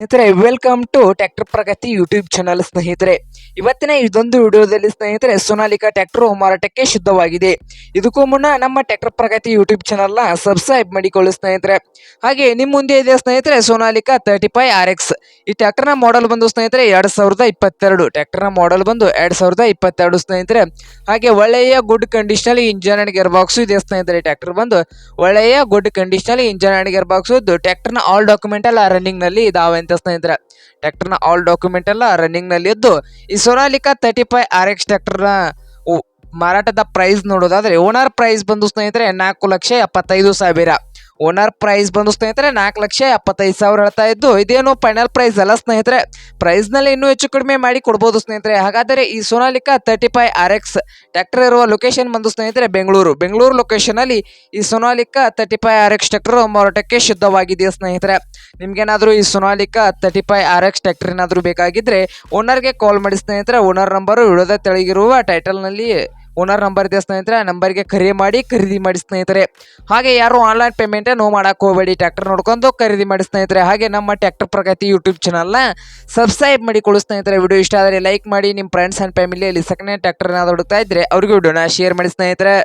ಸ್ನೇಹಿತರೆ welcome to tractor Pragati YouTube channel ಸ್ನೇಹಿತರೆ. ಇವತ್ತಿನ ಇದೊಂದು ವಿಡಿಯೋದಲ್ಲಿ ಸ್ನೇಹಿತರೆ, ಸೋನಾಲಿಕಾ ಟ್ರ್ಯಾಕ್ಟರ್ ಮಾರಾಟಕ್ಕೆ ಶುದ್ಧವಾಗಿದೆ ಇದಕ್ಕೂ ಮುನ್ನ ನಮ್ಮ ಟ್ರ್ಯಾಕ್ಟರ್ ಪ್ರಗತಿ ಯೂಟ್ಯೂಬ್ ಚಾನಲ್ನ ಸಬ್ಸ್ಕ್ರೈಬ್ ಮಾಡಿಕೊಳ್ಳಿ ಸ್ನೇಹಿತರೆ. ಹಾಗೆ ನಿಮ್ಮ ಮುಂದೆ ಇದೆ ಸ್ನೇಹಿತರೆ, Sonalika thirty five R X ಈ ಟ್ರ್ಯಾಕ್ಟರ್ನ ಮಾಡಲ್ ಬಂದು ಸ್ನೇಹಿತರೆ, ಎರಡು ಸಾವಿರದ ಇಪ್ಪತ್ತೆರಡು. ಟ್ರ್ಯಾಕ್ಟರ್ನ ಮಾಡಲ್ ಬಂದು ಎರಡು ಸಾವಿರದ ಇಪ್ಪತ್ತೆರಡು ಸ್ನೇಹಿತರೆ. ಹಾಗೆ ಒಳ್ಳೆಯ ಗುಡ್ ಕಂಡೀಷನಲ್ಲಿ ಇಂಜನ್ ಅಂಡ್ ಗೇರ್ ಬಾಕ್ಸ್ ಇದೆ ಸ್ನೇಹಿತರೆ ಟ್ರ್ಯಾಕ್ಟರ್ ಬಂದು. ಒಳ್ಳೆಯ ಗುಡ್ ಕಂಡೀಷನಲ್ಲಿ ಇಂಜನ್ ಅಂಡ್ ಗೇರ್ ಬಾಕ್ಸ್ ಟ್ರ್ಯಾಕ್ಟರ್ನ ಆಲ್ ಡಾಕ್ಯುಮೆಂಟ್ ಎಲ್ಲ ರನ್ನಿಂಗ್ನಲ್ಲಿ ಇದಾವೆ ಅಂತ ಸ್ನೇಹಿತರೆ. ಟ್ರ್ಯಾಕ್ಟರ್ನ ಆಲ್ ಡಾಕ್ಯುಮೆಂಟ್ ಎಲ್ಲ ರನ್ನಿಂಗ್ನಲ್ಲಿ ಇದ್ದು, ಈ Sonalika thirty five R X ಟ್ರ್ಯಾಕ್ಟರ್ನ ಮಾರಾಟದ ಪ್ರೈಸ್ ನೋಡೋದಾದ್ರೆ ಓನರ್ ಪ್ರೈಸ್ ಬಂದು ಸ್ನೇಹಿತರೆ ನಾಲ್ಕು ಲಕ್ಷ ಎಪ್ಪತ್ತೈದು ಸಾವಿರ. ಓನರ್ ಪ್ರೈಸ್ ಬಂದು ಸ್ನೇಹಿತರೆ ನಾಲ್ಕು ಲಕ್ಷ ಎಪ್ಪತ್ತೈದು ಸಾವಿರ ಹೇಳ್ತಾ ಇದ್ದು, ಇದೇನು ಫೈನಲ್ ಪ್ರೈಸ್ ಅಲ್ಲ ಸ್ನೇಹಿತರೆ. ಪ್ರೈಸ್ನಲ್ಲಿ ಇನ್ನೂ ಹೆಚ್ಚು ಕಡಿಮೆ ಮಾಡಿ ಕೊಡ್ಬೋದು ಸ್ನೇಹಿತರೆ. ಹಾಗಾದರೆ ಈ Sonalika thirty five R X tractor ಇರುವ ಲೊಕೇಶನ್ ಬಂದು ಸ್ನೇಹಿತರೆ ಬೆಂಗಳೂರು. ಬೆಂಗಳೂರು ಲೊಕೇಶನಲ್ಲಿ ಈ Sonalika thirty five R X tractor ಮಾರಾಟಕ್ಕೆ ಶುದ್ಧವಾಗಿದೆಯಾ ಸ್ನೇಹಿತರೆ? ನಿಮ್ಗೇನಾದರೂ ಈ Sonalika thirty five R X tractor ಏನಾದರೂ ಬೇಕಾಗಿದ್ದರೆ ಓನರ್ಗೆ ಕಾಲ್ ಮಾಡಿ ಸ್ನೇಹಿತರೆ. ಓನರ್ ನಂಬರು ಇಳದ ತೆಳಗಿರುವ ಟೈಟಲ್ನಲ್ಲಿ ಓನರ್ ನಂಬರ್ ಇದೆ ಸ್ನೇಹಿತರೆ ನಂಬರ್ಗೆ ಕರೆ ಮಾಡಿ, ಖರೀದಿ ಮಾಡಿ ಸ್ನೇಹಿತರೆ. ಹಾಗೆ ಯಾರು ಆನ್ಲೈನ್ ಪೇಮೆಂಟ್ ನೋ ಮಾಡಕ್ಕೆ ಹೋಗಬೇಡಿ. ಟ್ಯಾಕ್ಟರ್ ನೋಡ್ಕೊಂಡು ಖರೀದಿ ಮಾಡಿ ಸ್ನೇಹಿತರೆ. ಹಾಗೆ ನಮ್ಮ ಟ್ಯಾಕ್ಟರ್ ಪ್ರಗತಿ ಯೂಟ್ಯೂಬ್ ಚಾನಲ್ನ ಸಬ್ಸ್ಕ್ರೈಬ್ ಮಾಡಿಕೊಳ್ಳಿ ಸ್ನೇಹಿತರೆ. ವಿಡಿಯೋ ಇಷ್ಟ ಆದರೆ ಲೈಕ್ ಮಾಡಿ. ನಿಮ್ಮ ಫ್ರೆಂಡ್ಸ್ ಆ್ಯಂಡ್ ಫ್ಯಾಮಿಲಿಯಲ್ಲಿ ಸೆಕೆಂಡ್ ಹ್ಯಾಂಡ್ ಟ್ಯಾಕ್ಟರ್ನ ಹುಡುಕ್ತಾ ಇದ್ದರೆ ಅವ್ರಿಗೆ ವಿಡಿಯೋನ ಶೇರ್ ಮಾಡಿ ಸ್ನೇಹಿತರೆ.